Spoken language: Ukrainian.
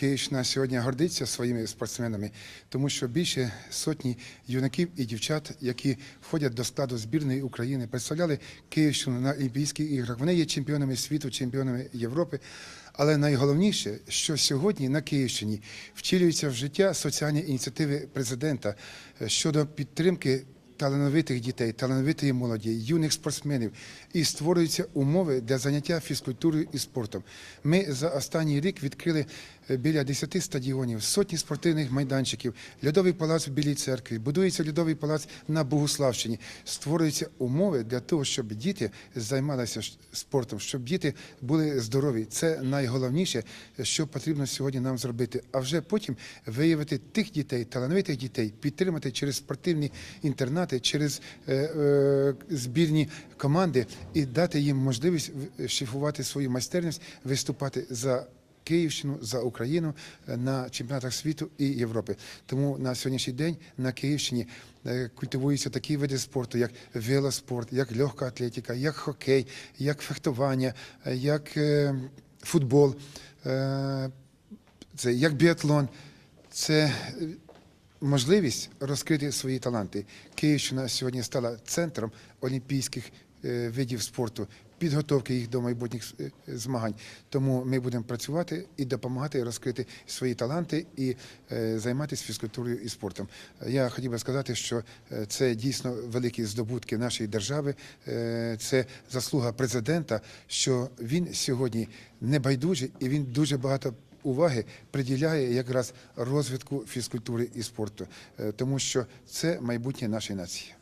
Київщина сьогодні гордиться своїми спортсменами, тому що більше сотні юнаків і дівчат, які входять до складу збірної України, представляли Київщину на Олімпійських іграх. Вони є чемпіонами світу, чемпіонами Європи. Але найголовніше, що сьогодні на Київщині втілюються в життя соціальні ініціативи президента щодо підтримки талановитих дітей, талановитої молоді, юних спортсменів і створюються умови для заняття фізкультурою і спортом. Ми за останній рік відкрили е, біля 10 стадіонів, сотні спортивних майданчиків, льодовий палац в Білій церкві, будується льодовий палац на Богуславщині. Створюються умови для того, щоб діти займалися спортом, щоб діти були здорові. Це найголовніше, що потрібно сьогодні нам зробити. А вже потім виявити тих дітей, талановитих дітей, підтримати через спортивні інтернати, через е, е, збірні команди і дати їм можливість в- шліфувати свою майстерність, виступати за. Київщину за Україну е, на чемпіонатах світу і Європи. Тому на сьогоднішній день на Київщині е, культивуються такі види спорту, як велоспорт, як легка атлетика, як хокей, як фехтування, е, як е, футбол, е, як біатлон. Це е, можливість розкрити свої таланти. Київщина сьогодні стала центром олімпійських е, видів спорту, підготовки їх до майбутніх е, змагань. Тому ми будемо працювати і допомагати розкрити свої таланти і е, займатися фізкультурою і спортом. Я хотів би сказати, що це дійсно великі здобутки нашої держави. Це заслуга президента, що він сьогодні не байдужий і він дуже багато уваги приділяє якраз розвитку фізкультури і спорту, Е, тому що це майбутнє нашої нації.